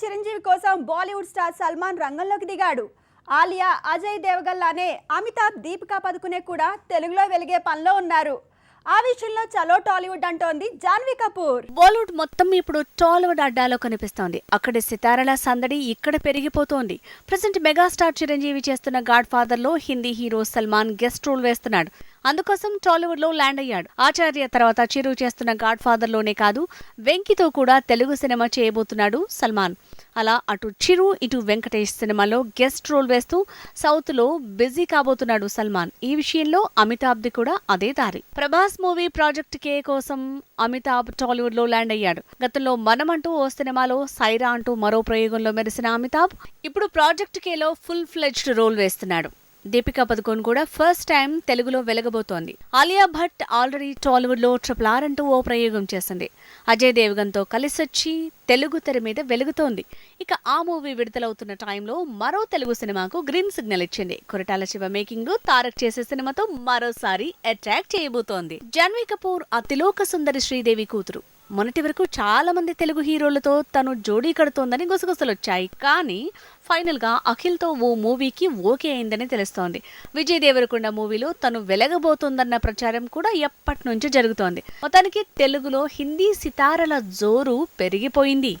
చిరంజీవి కోసం బాలీవుడ్ స్టార్ సల్మాన్ రంగంలోకి దిగాడు. ఆలియా అజయ్ దేవగల్లానే అమితాబ్ దీపికా పదుకునే కూడా తెలుగులో వెలిగే పనిలో ఉన్నారు. ఆ విషయంలో చలో టాలీవుడ్ అంటోంది జాన్వీ కపూర్. బాలీవుడ్ మొత్తం ఇప్పుడు టాలీవుడ్ అడ్డాలో కనిపిస్తోంది. అక్కడి సితారల సందడి ఇక్కడ పెరిగిపోతోంది. ప్రజెంట్ మెగాస్టార్ చిరంజీవి చేస్తున్న god ఫాదర్లో Hindi hero Salman guest role వేస్తున్నాడు. అందుకోసం టాలీవుడ్లో ల్యాండ్ అయ్యాడు. ఆచార్య తర్వాత చిరు చేస్తున్న గాడ్ ఫాదర్లోనే కాదు వెంకితో కూడా తెలుగు సినిమా చేయబోతున్నాడు సల్మాన్. అలా అటు చిరు ఇటు వెంకటేష్ సినిమాలో గెస్ట్ రోల్ వేస్తూ సౌత్లో బిజీ కాబోతున్నాడు సల్మాన్. ఈ విషయంలో అమితాబ్ ది కూడా అదే దారి. ప్రభాస్ మూవీ ప్రాజెక్ట్ కే కోసం అమితాబ్ టాలీవుడ్లో ల్యాండ్ అయ్యాడు. గతంలో మనం అంటూ ఓ సినిమాలో సైరా అంటూ మరో ప్రయోగంలో మెరిసిన అమితాబ్ ఇప్పుడు ప్రాజెక్ట్ కేలో ఫుల్ ఫ్లెజ్డ్ రోల్ వేస్తున్నాడు. దీపికా పదుకోన్ కూడా ఫస్ట్ టైం తెలుగులో వెలగబోతోంది. ఆలియా భట్ ఆల్రెడీ టాలీవుడ్లో ట్రిపుల్ ఆర్ అంటూ ఓ ప్రయోగం చేసింది అజయ్ దేవగన్తో కలిసొచ్చి తెలుగు తెర మీద వెలుగుతోంది. ఇక ఆ మూవీ విడుదలవుతున్న టైంలో మరో తెలుగు సినిమాకు గ్రీన్ సిగ్నల్ ఇచ్చింది. కొరటాల శివ మేకింగ్లో తారక్ చేసే సినిమాతో మరోసారి అట్రాక్ట్ చేయబోతోంది. జాన్వీ కపూర్ అతిలోక సుందరి శ్రీదేవి కూతురు. మొన్నటి వరకు చాలా మంది తెలుగు హీరోలతో తను జోడీ కడుతోందని గుసగుసలు వచ్చాయి కానీ ఫైనల్గా అఖిల్తో ఓ మూవీకి ఓకే అయిందని తెలుస్తోంది. విజయ్ దేవరకొండ మూవీలో తను వెలగబోతోందన్న ప్రచారం కూడా ఎప్పటి నుంచో జరుగుతోంది. మొత్తానికి తెలుగులో హిందీ సితారల జోరు పెరిగిపోయింది.